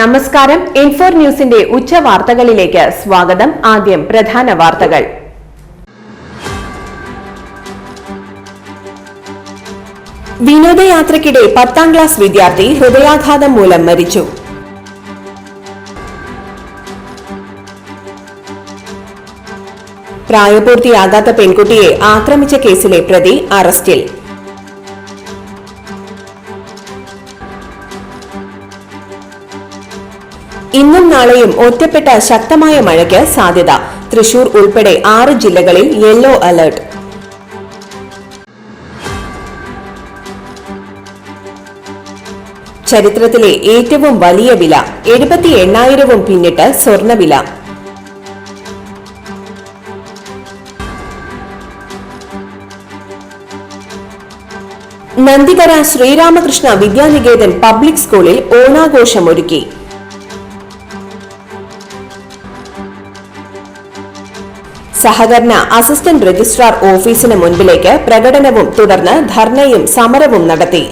നമസ്കാരം. ഇൻഫോർ ന്യൂസിന്റെ ഉച്ച വാർത്തകളിലേക്ക് സ്വാഗതം. ആദ്യം പ്രധാന വാർത്തകൾ. വിനോദയാത്രയ്ക്കിടെ പത്താം ക്ലാസ് വിദ്യാർത്ഥി ഹൃദയാഘാതം മൂലം മരിച്ചു. പ്രായപൂർത്തിയാകാത്ത പെൺകുട്ടിയെ ആക്രമിച്ച കേസിലെ പ്രതി അറസ്റ്റിൽ. ഇന്നും നാളെയും ഒറ്റപ്പെട്ട ശക്തമായ മഴയ്ക്ക് സാധ്യത. തൃശൂർ ഉൾപ്പെടെ ആറ് ജില്ലകളിൽ യെല്ലോ അലർട്ട്. ചരിത്രത്തിലെ ഏറ്റവും വലിയ വില എഴുപത്തി എണ്ണായിരവും പിന്നിട്ട് സ്വർണവില നന്ദികര ശ്രീരാമകൃഷ്ണ വിദ്യാനികേതൻ പബ്ലിക് സ്കൂളിൽ ഓണാഘോഷമൊരുക്കി. സഹകരണ അസിസ്റ്റന്റ് രജിസ്ട്രാർ ഓഫീസിന് മുൻപിലേക്ക് പ്രകടനവും തുടർന്ന് ധർണയും സമരവും നടത്തി.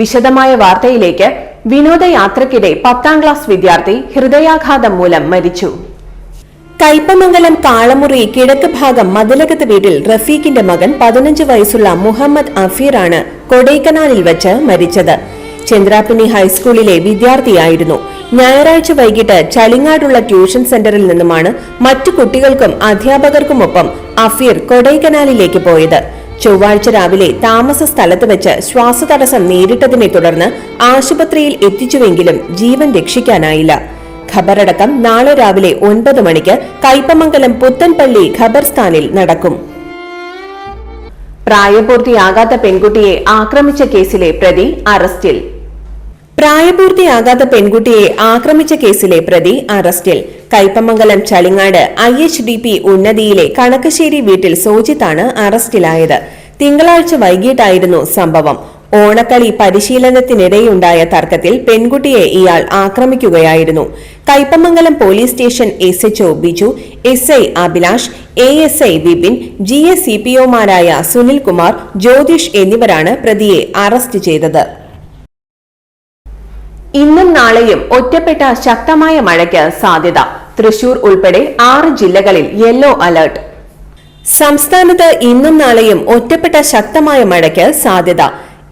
വിശദമായ വാർത്തയിലേക്ക് വിനോദയാത്രയ്ക്കിടെ പത്താം ക്ലാസ് വിദ്യാർത്ഥി ഹൃദയാഘാതം മൂലം മരിച്ചു. കൈപ്പമംഗലം കാളമുറി കിഴക്ക് ഭാഗം മതിലകത്ത് വീട്ടിൽ റഫീഖിന്റെ മകൻ പതിനഞ്ച് വയസ്സുള്ള മുഹമ്മദ് അഫീറാണ് കൊടൈക്കനാലിൽ വച്ച് മരിച്ചത്. ചന്ദ്രാപ്പിനി ഹൈസ്കൂളിലെ വിദ്യാർത്ഥിയായിരുന്നു. ഞായറാഴ്ച വൈകിട്ട് ചളിങ്ങാടുള്ള ട്യൂഷൻ സെന്ററിൽ നിന്നുമാണ് മറ്റു കുട്ടികൾക്കും അധ്യാപകർക്കുമൊപ്പം അഫീർ കൊടൈക്കനാലിലേക്ക് പോയത്. ചൊവ്വാഴ്ച രാവിലെ താമസ സ്ഥലത്ത് വെച്ച് ശ്വാസതടസ്സം നേരിട്ടതിനെ തുടർന്ന് ആശുപത്രിയിൽ എത്തിച്ചുവെങ്കിലും ജീവൻ രക്ഷിക്കാനായില്ല. ഖബറടക്കം നാളെ രാവിലെ ഒൻപത് മണിക്ക് കൈപ്പമംഗലം പുത്തൻപള്ളി ഖബർസ്ഥാനിൽ നടക്കും. പ്രായപൂർത്തിയാകാത്ത പെൺകുട്ടിയെ ആക്രമിച്ച കേസിലെ പ്രതി അറസ്റ്റിൽ. പ്രായപൂർത്തിയാകാത്ത പെൺകുട്ടിയെ ആക്രമിച്ച കേസിലെ പ്രതി അറസ്റ്റിൽ. Kaipamangalam Chalingad I H D P ഉന്നതിയിലെ Kanakkassery വീട്ടിൽ സോജിത്താണ് അറസ്റ്റിലായത്. തിങ്കളാഴ്ച വൈകിട്ടായിരുന്നു സംഭവം. ഓണക്കളി പരിശീലനത്തിനിടെയുണ്ടായ തർക്കത്തിൽ പെൺകുട്ടിയെ ഇയാൾ ആക്രമിക്കുകയായിരുന്നു. Kaipamangalam police station S H O Biju S I Abhilash A S I Vipin G S C P ഒമാരായ Sunilkumar Jyothish എന്നിവരാണ് പ്രതിയെ അറസ്റ്റ് ചെയ്തത്. ഇന്നും നാളെയും ഒറ്റപ്പെട്ട ശക്തമായ മഴയ്ക്ക് സാധ്യത. തൃശൂർ ഉൾപ്പെടെ ആറ് ജില്ലകളിൽ യെല്ലോ അലർട്ട്. സംസ്ഥാനത്ത് ഇന്നും നാളെയും ഒറ്റപ്പെട്ട ശക്തമായ മഴയ്ക്ക് സാധ്യത.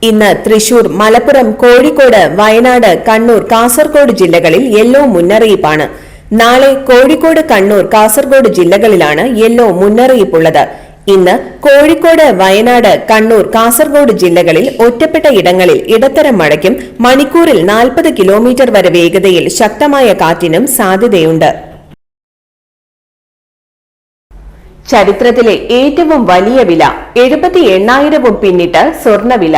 ഇന്ന് തൃശൂർ മലപ്പുറം കോഴിക്കോട് വയനാട് കണ്ണൂർ കാസർഗോഡ് ജില്ലകളിൽ യെല്ലോ മുന്നറിയിപ്പാണ്. നാളെ കോഴിക്കോട് കണ്ണൂർ കാസർഗോഡ് ജില്ലകളിലാണ് യെല്ലോ മുന്നറിയിപ്പുള്ളത്. ഇന്ന് കോഴിക്കോട് വയനാട് കണ്ണൂർ കാസർഗോഡ് ജില്ലകളിൽ ഒറ്റപ്പെട്ട ഇടങ്ങളിൽ ഇടത്തരം മഴയ്ക്കും മണിക്കൂറിൽ നാൽപ്പത് കിലോമീറ്റർ വരെ വേഗതയിൽ ശക്തമായ കാറ്റിനും സാധ്യതയുണ്ട്. ചരിത്രത്തിലെ ഏറ്റവും വലിയ വില എഴുപത്തി എണ്ണായിരവും പിന്നിട്ട് സ്വർണവില.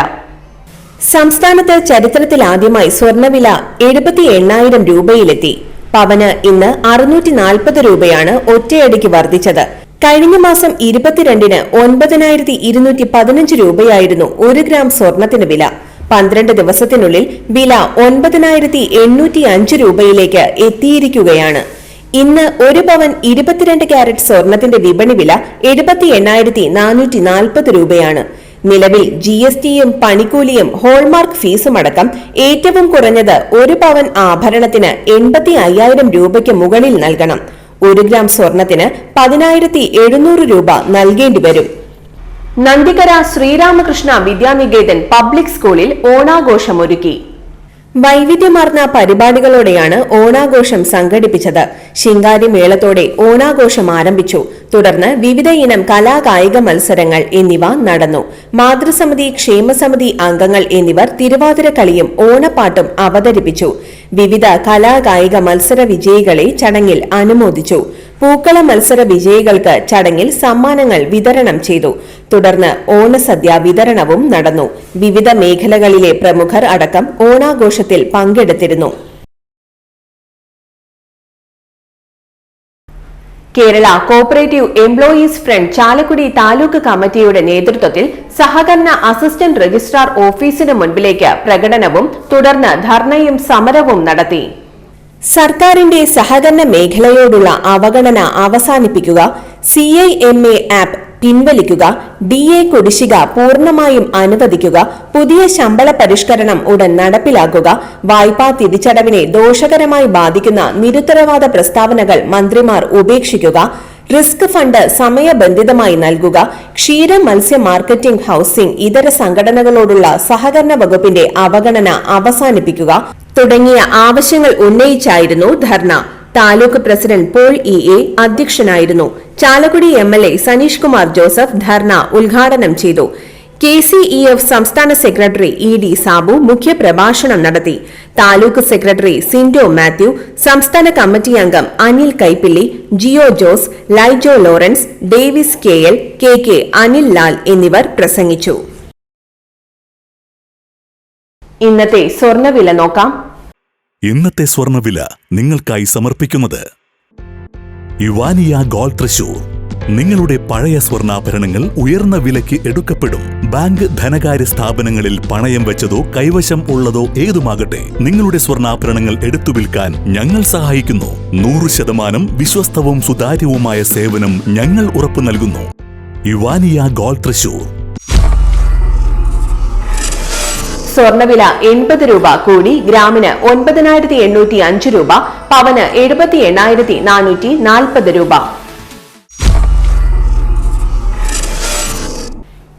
സംസ്ഥാനത്ത് ചരിത്രത്തിലാദ്യമായി സ്വർണവില എഴുപത്തി എണ്ണായിരം രൂപയിലെത്തി. പവന് ഇന്ന് അറുന്നൂറ്റി നാൽപ്പത് രൂപയാണ് ഒറ്റയടിക്ക് വർദ്ധിച്ചത്. കഴിഞ്ഞ മാസം ഇരുപത്തിരണ്ടിന് ഒൻപതിനായിരത്തി ഇരുന്നൂറ്റി പതിനഞ്ച് രൂപയായിരുന്നു ഒരു ഗ്രാം സ്വർണത്തിന് വില. പന്ത്രണ്ട് ദിവസത്തിനുള്ളിൽ വില ഒൻപതിനായിരത്തി എണ്ണൂറ്റി അഞ്ച് രൂപയിലേക്ക് എത്തിയിരിക്കുകയാണ്. ഇന്ന് ഒരു പവൻ ഇരുപത്തിരണ്ട് ക്യാരറ്റ് സ്വർണത്തിന്റെ വിപണി വില എഴുപത്തി എണ്ണായിരത്തി നാനൂറ്റി നാൽപ്പത് രൂപയാണ്. നിലവിൽ ജി എസ് ടിയും പണിക്കൂലിയും ഹോൾമാർക്ക് ഫീസും അടക്കം ഏറ്റവും കുറഞ്ഞത് ഒരു പവൻ ആഭരണത്തിന് എൺപത്തി അയ്യായിരം രൂപയ്ക്ക് മുകളിൽ നൽകണം. ഒരു ഗ്രാം സ്വർണത്തിന് പതിനായിരത്തി എഴുന്നൂറ് രൂപ നൽകേണ്ടി വരും. നന്ദികര ശ്രീരാമകൃഷ്ണ വിദ്യാനികേതൻ പബ്ലിക് സ്കൂളിൽ ഓണാഘോഷമൊരുക്കി. വൈവിധ്യമാർന്ന പരിപാടികളോടെയാണ് ഓണാഘോഷം സംഘടിപ്പിച്ചത്. ശിങ്കാരി മേളത്തോടെ ഓണാഘോഷം ആരംഭിച്ചു. തുടർന്ന് വിവിധ ഇനം കലാകായിക മത്സരങ്ങൾ എന്നിവ നടന്നു. മാതൃസമിതി ക്ഷേമസമിതി അംഗങ്ങൾ എന്നിവർ തിരുവാതിര കളിയും ഓണപ്പാട്ടും അവതരിപ്പിച്ചു. വിവിധ കലാകായിക മത്സര വിജയികളെ ചടങ്ങിൽ അനുമോദിച്ചു. പൂക്കള മത്സര വിജയികൾക്ക് ചടങ്ങിൽ സമ്മാനങ്ങൾ വിതരണം ചെയ്തു. തുടർന്ന് ഓണസദ്യ വിതരണവും നടന്നു. വിവിധ മേഖലകളിലെ പ്രമുഖർ അടക്കം ഓണാഘോഷത്തിൽ പങ്കെടുത്തിരുന്നു. Kerala cooperative employees front Chalakudy taluk കമ്മിറ്റിയുടെ നേതൃത്വത്തിൽ സഹകരണ അസിസ്റ്റന്റ് രജിസ്ട്രാർ ഓഫീസിന് മുൻപിലേക്ക് പ്രകടനവും തുടർന്ന് ധർണയും സമരവും നടത്തി. സർക്കാരിന്റെ സഹകരണ മേഖലയോടുള്ള അവഗണന അവസാനിപ്പിക്കുക C I M A app പിൻവലിക്കുക D A കുടിശ്ശിക പൂർണമായും അനുവദിക്കുക പുതിയ ശമ്പള പരിഷ്കരണം ഉടൻ നടപ്പിലാക്കുക വായ്പാ തിരിച്ചടവിനെ ദോഷകരമായി ബാധിക്കുന്ന നിരുത്തരവാദ പ്രസ്താവനകൾ മന്ത്രിമാർ ഉപേക്ഷിക്കുക റിസ്ക് ഫണ്ട് സമയബന്ധിതമായി നൽകുക ക്ഷീര മത്സ്യ മാർക്കറ്റിംഗ് ഹൌസിംഗ് ഇതര സംഘടനകളോടുള്ള സഹകരണ വകുപ്പിന്റെ അവഗണന അവസാനിപ്പിക്കുക തുടങ്ങിയ ആവശ്യങ്ങൾ ഉന്നയിച്ചായിരുന്നു ധർണ. Taluk president Paul E A അധ്യക്ഷനായിരുന്നു. Chalakudy M L A Saneesh Kumar Joseph ധർണ ഉദ്ഘാടനം ചെയ്തു. കെ സി ഇ എഫ് സംസ്ഥാന സെക്രട്ടറി ഇ ഡി സാബു മുഖ്യപ്രഭാഷണം നടത്തി. താലൂക്ക് സെക്രട്ടറി സിൻഡോ മാത്യു സംസ്ഥാന കമ്മിറ്റി അംഗം Anil Kaipilly Jio Jose Laijo Lawrence Davis K L K K Anil Lal എന്നിവർ പ്രസംഗിച്ചു. ഇന്നത്തെ സ്വർണവില നോക്കാം. ഇന്നത്തെ സ്വർണവില നിങ്ങൾക്കായി സമർപ്പിക്കുന്നത് യുവാനിയ ഗോൾ തൃശൂർ. നിങ്ങളുടെ പഴയ സ്വർണാഭരണങ്ങൾ ഉയർന്ന വിലയ്ക്ക് എടുക്കപ്പെടും. ബാങ്ക് ധനകാര്യ സ്ഥാപനങ്ങളിൽ പണയം വെച്ചതോ കൈവശം ഉള്ളതോ ഏതുമാകട്ടെ നിങ്ങളുടെ സ്വർണാഭരണങ്ങൾ എടുത്തു വിൽക്കാൻ ഞങ്ങൾ സഹായിക്കുന്നു. നൂറ് ശതമാനം വിശ്വസ്തവും സുതാര്യവുമായ സേവനം ഞങ്ങൾ ഉറപ്പു നൽകുന്നു. യുവാനിയ ഗോൾഡ് തൃശൂർ. സ്വർണവില എൺപത് രൂപ കൂടി ഗ്രാമിന് ഒൻപതിനായിരത്തി എണ്ണൂറ്റി അഞ്ച് രൂപ പവന് എഴുപത്തി എണ്ണായിരത്തി നാനൂറ്റി നാൽപ്പത് രൂപ.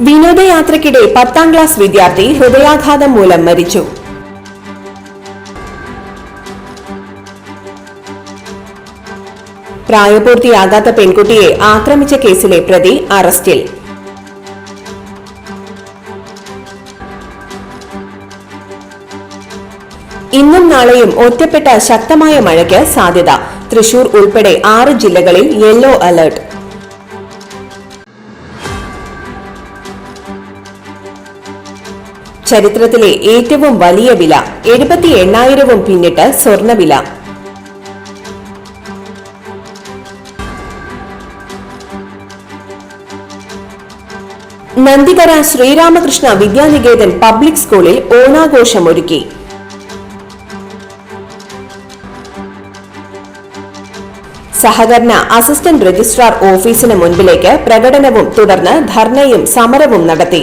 വിനോദയാത്രയ്ക്കിടെ പത്താം ക്ലാസ് വിദ്യാർത്ഥി ഹൃദയാഘാതം മൂലം മരിച്ചു. പ്രായപൂർത്തിയാകാത്ത പെൺകുട്ടിയെ ആക്രമിച്ച കേസിലെ പ്രതി അറസ്റ്റിൽ. ഇന്നും നാളെയും ഒറ്റപ്പെട്ട ശക്തമായ മഴയ്ക്ക് സാധ്യത. തൃശൂർ ഉൾപ്പെടെ ആറ് ജില്ലകളിൽ യെല്ലോ അലർട്ട്. ചരിത്രത്തിലെ ഏറ്റവും വലിയ വില എഴുപത്തി എണ്ണായിരവും പിന്നിട്ട് സ്വർണവില. നന്ദികര ശ്രീരാമകൃഷ്ണ വിദ്യാനികേതൻ പബ്ലിക് സ്കൂളിൽ ഓണാഘോഷമൊരുക്കി. സഹകരണ അസിസ്റ്റന്റ് രജിസ്ട്രാർ ഓഫീസിന് മുൻപിലേക്ക് പ്രകടനവും തുടർന്ന് ധർണയും സമരവും നടത്തി.